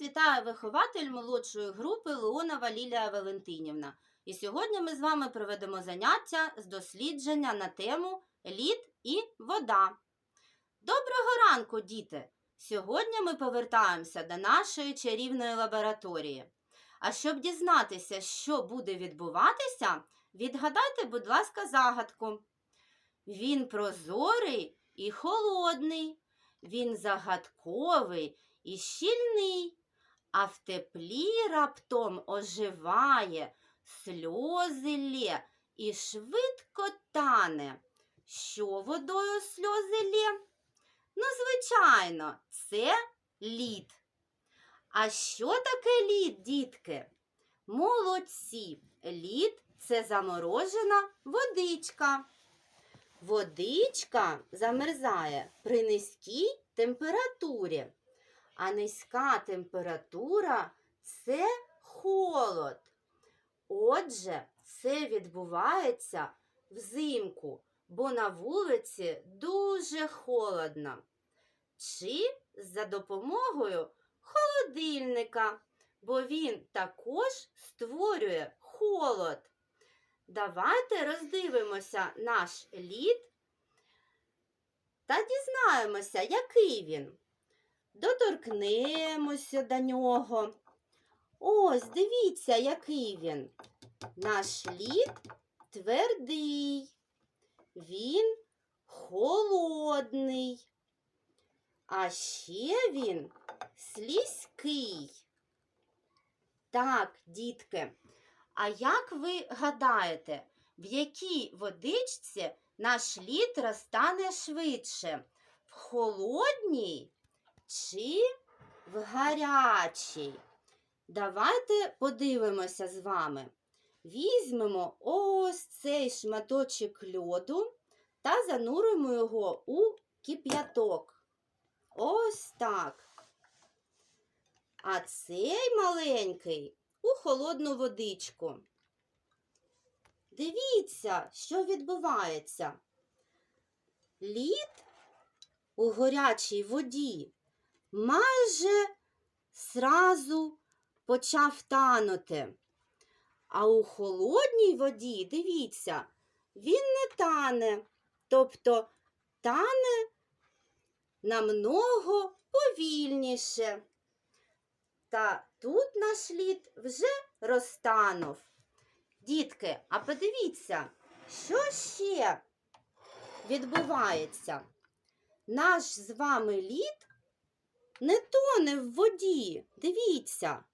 Вас вітає вихователь молодшої групи Леонова Лілія Валентинівна. І сьогодні ми з вами проведемо заняття з дослідження на тему лід і вода. Доброго ранку, діти! Сьогодні ми повертаємося до нашої чарівної лабораторії. А щоб дізнатися, що буде відбуватися, відгадайте, будь ласка, загадку. Він прозорий і холодний, він загадковий і щільний, а в теплі раптом оживає, сльози лє і швидко тане. Що водою сльози лє? Ну, звичайно, це лід. А що таке лід, дітки? Молодці. Лід це заморожена водичка. Водичка замерзає при низькій температурі, а низька температура це холод. Отже, це відбувається взимку, бо на вулиці дуже холодно. Чи за допомогою холодильника, бо він також створює холод. Давайте роздивимося наш лід та дізнаємося, який він. Доторкнемося до нього. Ось, дивіться, який він. Наш лід твердий, він холодний, а ще він слизький. Так, дітки, а як ви гадаєте, в якій водичці наш лід розтане швидше? В холодній чи в гарячій? Давайте подивимося з вами. Візьмемо ось цей шматочок льоду та зануримо його у кип'яток. Ось так. А цей маленький у холодну водичку. Дивіться, що відбувається. Лід у горячій воді майже сразу почав танути. А у холодній воді, дивіться, він не тане, тобто тане намного повільніше. Та тут наш лід вже розтанув. Дітки, а подивіться, що ще відбувається? Наш з вами лід не тоне в воді. Дивіться,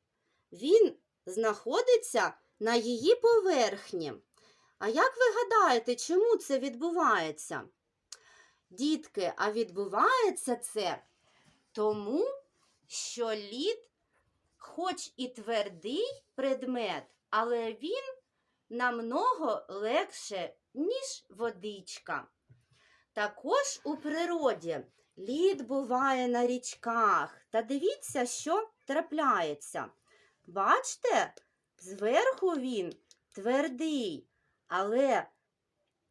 він знаходиться на її поверхні. А як ви гадаєте, чому це відбувається? Дітки, а відбувається це тому, що лід хоч і твердий предмет, але він намного легше, ніж водичка. Також у природі лід буває на річках. Та дивіться, що трапляється. Бачите, зверху він твердий, але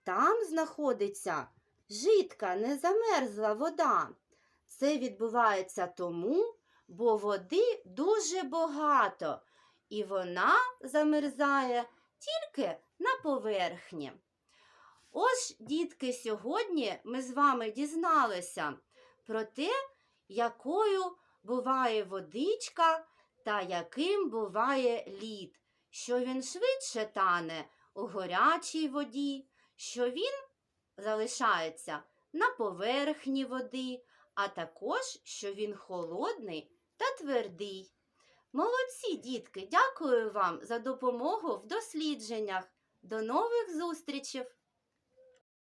там знаходиться жидка, незамерзла вода. Це відбувається тому, бо води дуже багато, і вона замерзає тільки на поверхні. Ось, дітки, сьогодні ми з вами дізналися про те, якою буває водичка та яким буває лід, що він швидше тане у горячій воді, що він залишається на поверхні води, а також що він холодний та твердий. Молодці, дітки, дякую вам за допомогу в дослідженнях. До нових зустрічей!